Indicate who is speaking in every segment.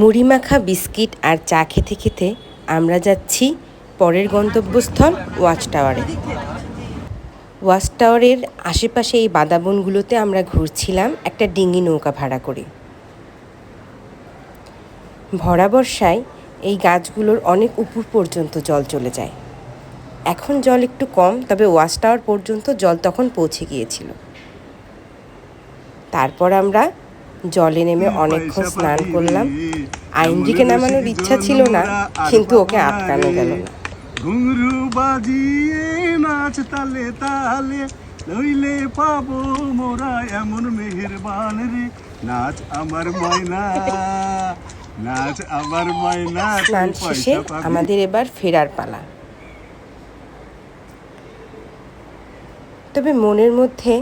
Speaker 1: মুড়ি মাখা বিস্কিট আর চা খেতে খেতে আমরা যাচ্ছি পরের গন্তব্যস্থল ওয়াচ টাওয়ারে ওয়াচ টাওয়ারের আশেপাশে এই বাদাবনগুলোতে আমরা ঘুরছিলাম একটা ডিঙি নৌকা ভাড়া করে। ভরা বর্ষায় এই গাছগুলোর অনেক উপর পর্যন্ত জল চলে যায়। এখন জল একটু কম, তবে ওয়াচ টাওয়ার পর্যন্ত জল তখন পৌঁছে গিয়েছিল। তারপর আমরা জলে নেমে অনেকক্ষণ স্নান করলাম। আইনজিকে নামানোর ইচ্ছা ছিল না কিন্তু ওকে আটকানো গেল না।
Speaker 2: ঘুঙরু বাজিয়ে নাচ তালে তালে লইলে পাবো মোরা এমন মেহেরবান রে। নাচ আমার ময়না নাচ আমার ময়না
Speaker 1: স্নান শেষে আমাদের এবার ফেরার পালা। তবে মনের মধ্যে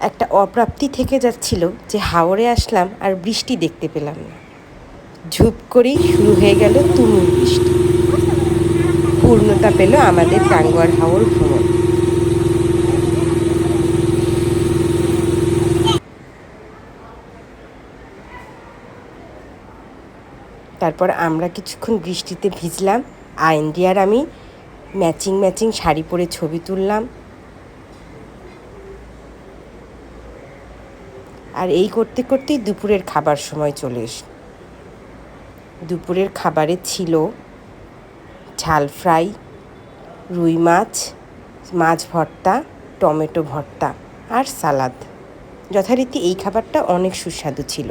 Speaker 1: একটা অপ্রাপ্তি থেকে যাচ্ছিল যে হাওড়ে আসলাম আর বৃষ্টি দেখতে পেলাম না। ঝুপ করেই শুরু হয়ে গেল তুমুল বৃষ্টি। পূর্ণতা পেল আমাদের টাঙ্গুয়ার হাওড় ভ্রমণ। তারপর আমরা কিছুক্ষণ বৃষ্টিতে ভিজলাম আর আমি ম্যাচিং ম্যাচিং শাড়ি পরে ছবি তুললাম আর এই করতে করতেই দুপুরের খাবার সময় চলে এস। দুপুরের খাবারে ছিল ঝাল ফ্রাই, রুই মাছ মাছ ভর্তা, টমেটো ভর্তা আর সালাদ। যথারীতি এই খাবারটা অনেক সুস্বাদু ছিল।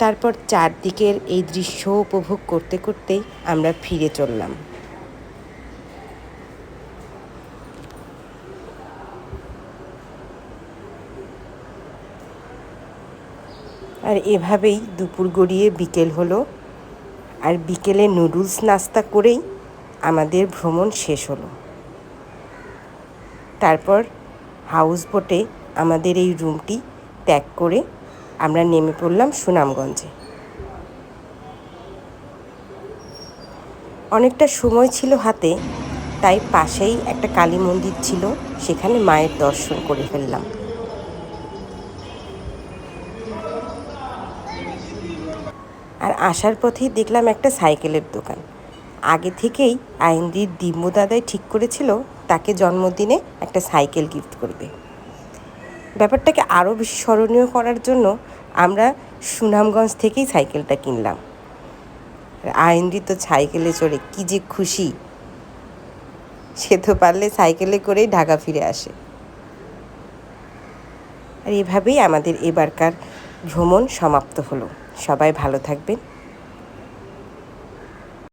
Speaker 1: তারপর চারদিকের এই দৃশ্য উপভোগ করতে করতেই আমরা ফিরে চললাম। আর এভাবেই দুপুর গড়িয়ে বিকেল হলো। আর বিকেলে নুডলস নাস্তা করেই আমাদের ভ্রমণ শেষ হলো। তারপর হাউস বোটে আমাদের এই রুমটি ত্যাগ করে আমরা নেমে পড়লাম সুনামগঞ্জে। অনেকটা সময় ছিল হাতে, তাই পাশেই একটা কালী মন্দির ছিল, সেখানে মায়ের দর্শন করে ফেললাম। আর আসার পথেই দেখলাম একটা সাইকেলের দোকান। আগে থেকেই আইনদির দিব্য দাদাই ঠিক করেছিল তাকে জন্মদিনে একটা সাইকেল গিফট করবে। ব্যাপারটাকে আরও বেশি স্মরণীয় করার জন্য আমরা সুনামগঞ্জ থেকেই সাইকেলটা কিনলাম। আইনদি তো সাইকেলে চড়ে কী যে খুশি। সে তো পারলে সাইকেলে করেই ঢাকা ফিরে আসে। আর এভাবেই আমাদের এবারকার ভ্রমণ সমাপ্ত হলো। সবাই ভালো থাকবেন।